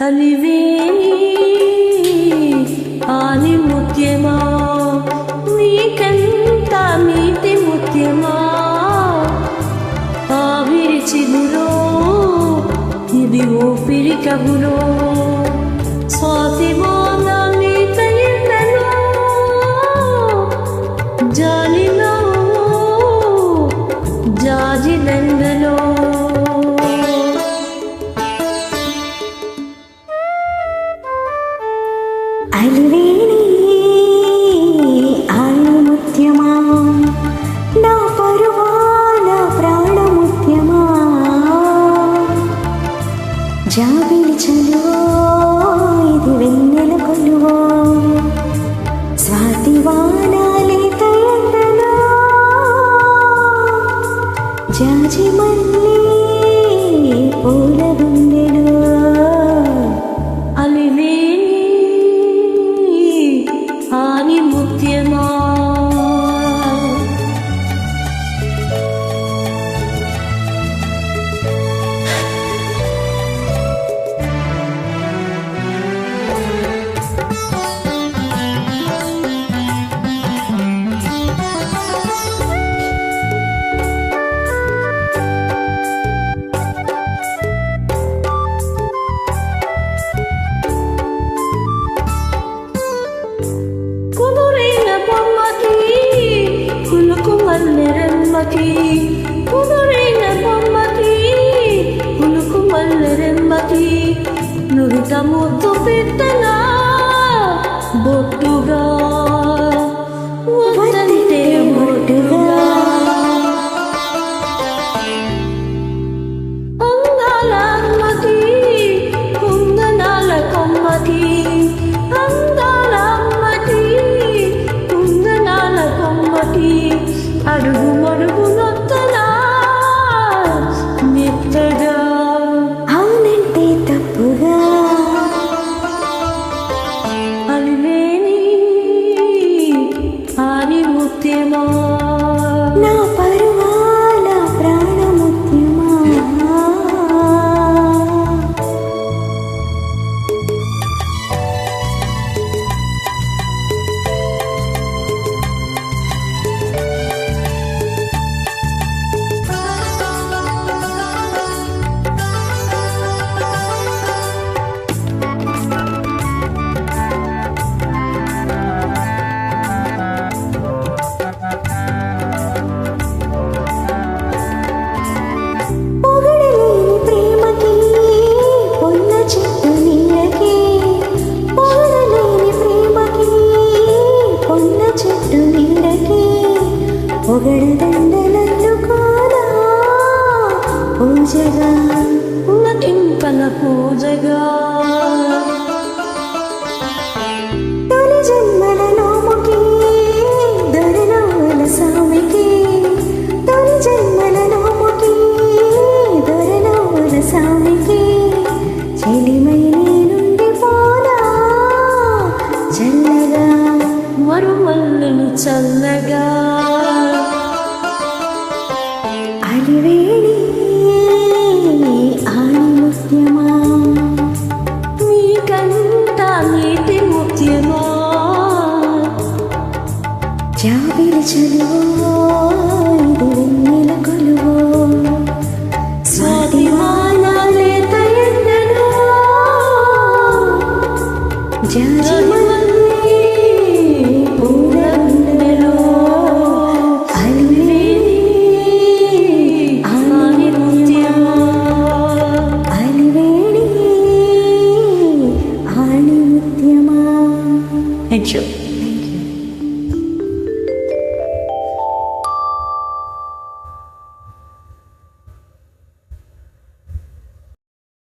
అలివేని ఆలి ముత్యమా? నీకెంత నీతి ముత్యమా? ఆవిరి చిగురో ఇది ఊపిరి కబురో స్వాతిమా I live in mutiemo. temor. No పూజగా నటింపల పూజగా తొలి జన్మల నోముకి దొరనవ్వల స్వామికి తొలి జన్మల నోముకి దొరనవ్వల స్వామికి చెలి